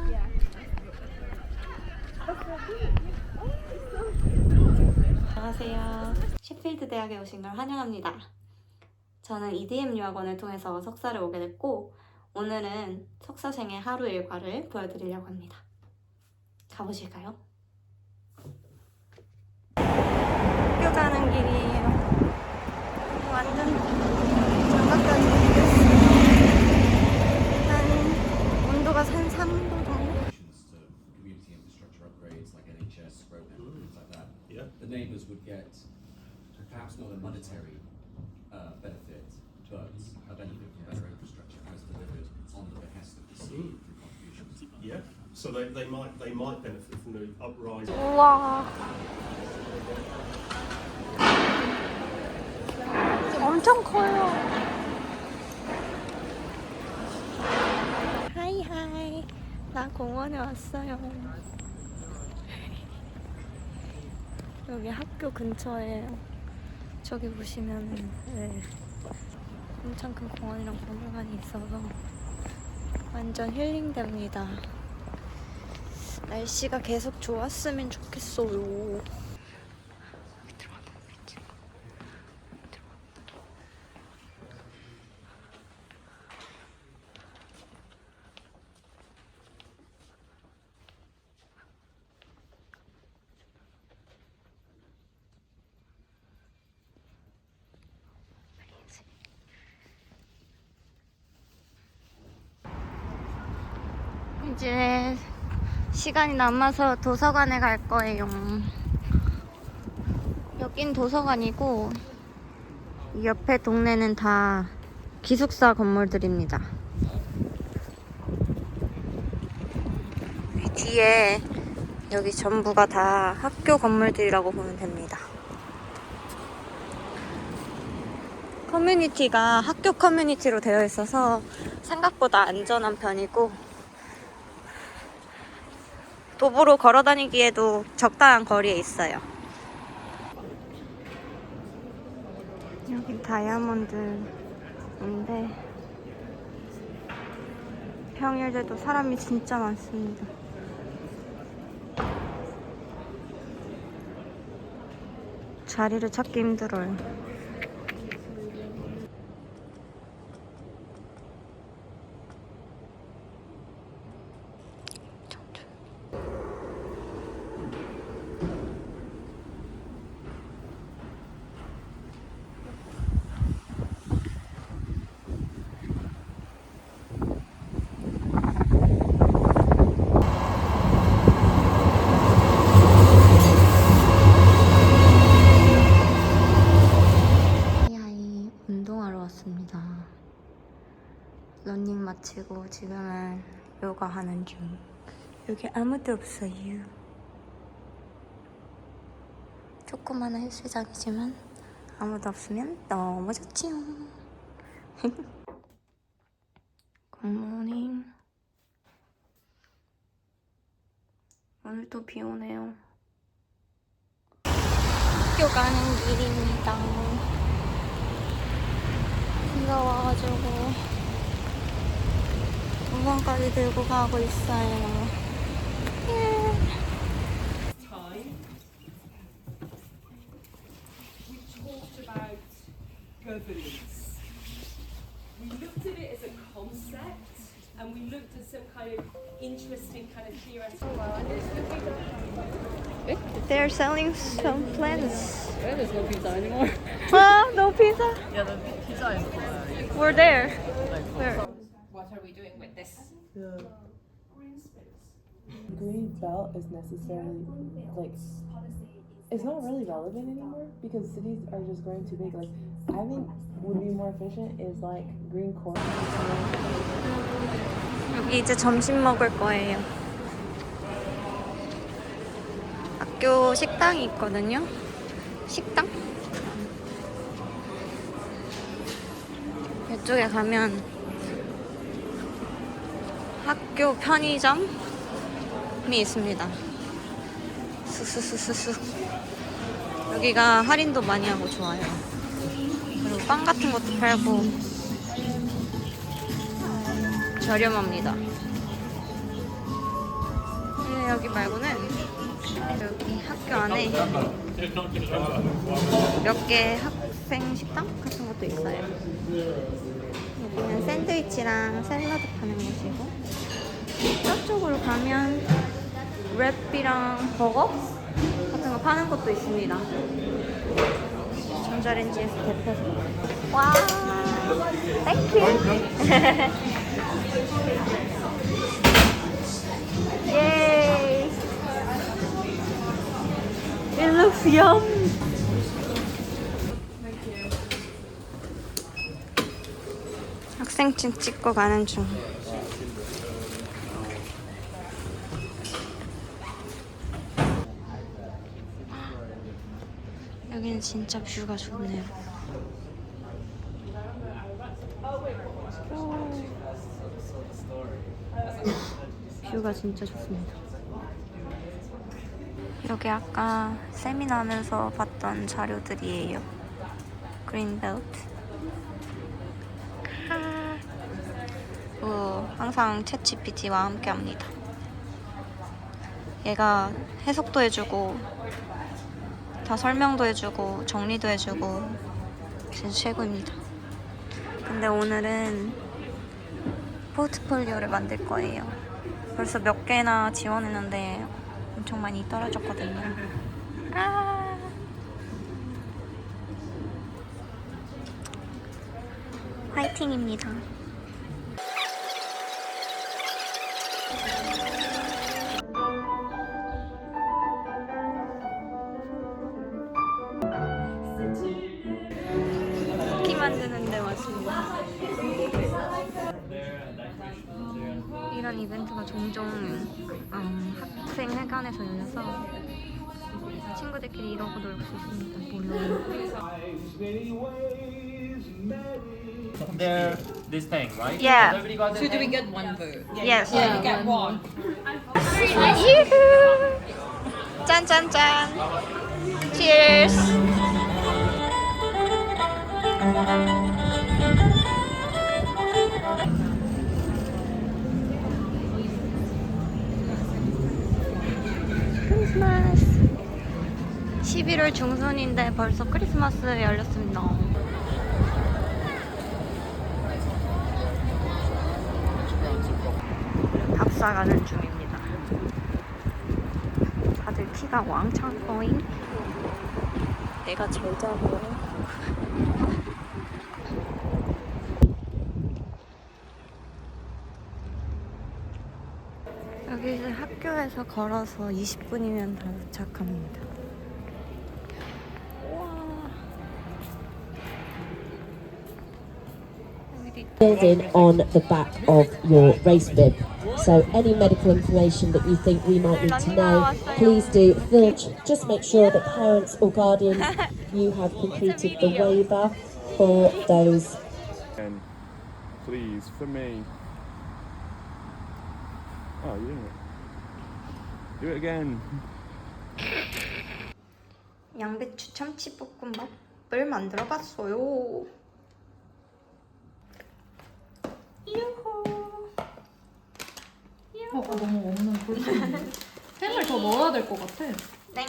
예쁘다. 안녕하세요. 셰필드 대학에 오신 걸 환영합니다. 저는 EDM 유학원을 통해서 석사를 오게 됐고 오늘은 석사생의 하루 일과를 보여드리려고 합니다. 가보실까요? 학교 가는 길이에요. 완전 장갑까지 끼겠어요. 한 온도가 한 3도 that. Yeah. The neighbours would get perhaps not a monetary uh, benefit, but a benefit from better infrastructure as delivered on the behest of the city through contributions. Yeah. So they, they might they might benefit from the uprising. 우와. 엄청 커요. 하이 하이. 나 공원에 왔어요. 여기 학교 근처에요. 저기 보시면은 네. 엄청 큰 공원이랑 박물관이 있어서 완전 힐링됩니다. 날씨가 계속 좋았으면 좋겠어요. 이제 시간이 남아서 도서관에 갈 거예요. 여긴 도서관이고 이 옆에 동네는 다 기숙사 건물들입니다. 이 뒤에 여기 전부가 다 학교 건물들이라고 보면 됩니다. 커뮤니티가 학교 커뮤니티로 되어 있어서 생각보다 안전한 편이고 도보로 걸어 다니기에도 적당한 거리에 있어요. 여기 다이아몬드인데 평일에도 사람이 진짜 많습니다. 자리를 찾기 힘들어요. 하이하이 운동하러 왔습니다. 러닝 마치고 지금은 요가 하는 중. 여기 아무도 없어요. 조그마한 헬스장이지만 아무도 없으면 너무 좋지요. 굿모닝. 오늘 또 비 오네요. 학교 가는 길입니다. 비가 와가지고 동상까지 들고 가고 있어요. 예. time, we talked about governance. We looked at it as a concept and we looked at some kind of interesting kind of theoretical. They're selling some plants. There's no pizza anymore. Ah, no pizza. yeah, the pizza is uh, We're there. Where? With this? green belt is necessarily like it's not really relevant anymore because cities are just growing too big. Like I think would be more efficient is like green core. 여기 이제 점심 먹을 거예요. 학교 식당이 있거든요. 식당? 이쪽에 가면 학교 편의점이 있습니다. 쑥쑥쑥쑥쑥. 여기가 할인도 많이 하고 좋아요. 그리고 빵 같은 것도 팔고 저렴합니다. 근데 여기 말고는 여기 학교 안에 몇 개 학생 식당 같은 것도 있어요. 여기는 샌드위치랑 샐러드 파는 곳이고 저쪽으로 가면 랩이랑 버거 같은 거 파는 곳도 있습니다. 전자레인지에서 데펴서 와 땡큐 Yay! It looks yum. 학생증 찍고 가는 중. 여기는 진짜 뷰가 좋네요. 뷰가 진짜 좋습니다. 여기 아까 세미나 하면서 봤던 자료들이에요. 그린벨트. 그 항상 챗 GPT와 함께 합니다. 얘가 해석도 해주고 다 설명도 해주고 정리도 해주고 진짜 최고입니다. 근데 오늘은 포트폴리오를 만들 거예요. 벌써 몇 개나 지원했는데 엄청 많이 떨어졌거든요. 아~ 화이팅입니다. 쿠키 만드는 데 왔습니다. 이런 이벤트가 종종 음, 학생 회관에서 열려서 친구들끼리 이러고 놀 수 있습니다. 물론. There, this thing, right? Yeah. Everybody got So do we get one vote? Yes. Yeah, we get one. 유후. 짠짠짠. Cheers. 크리스마스. 11월 중순인데 벌써 크리스마스 열렸습니다. 밥 사가는 중입니다. 다들 키가 왕창 거인. 내가 제일 작아. 여기서 학교에서 걸어서 20분이면 다 도착합니다. 우와. 여기 on the back of your race bib. So any medical information that you think we might need to know, please do. Phil, j- just make sure that parents or guardians, you have completed the waiver for those again, please, for me. Oh, you didn't. Do it again. 양배추 참치볶음밥을 만들어봤어요. 어, 너무 없는 볼펜인데. 펜을 더 넣어야 될 것 같아. 땡.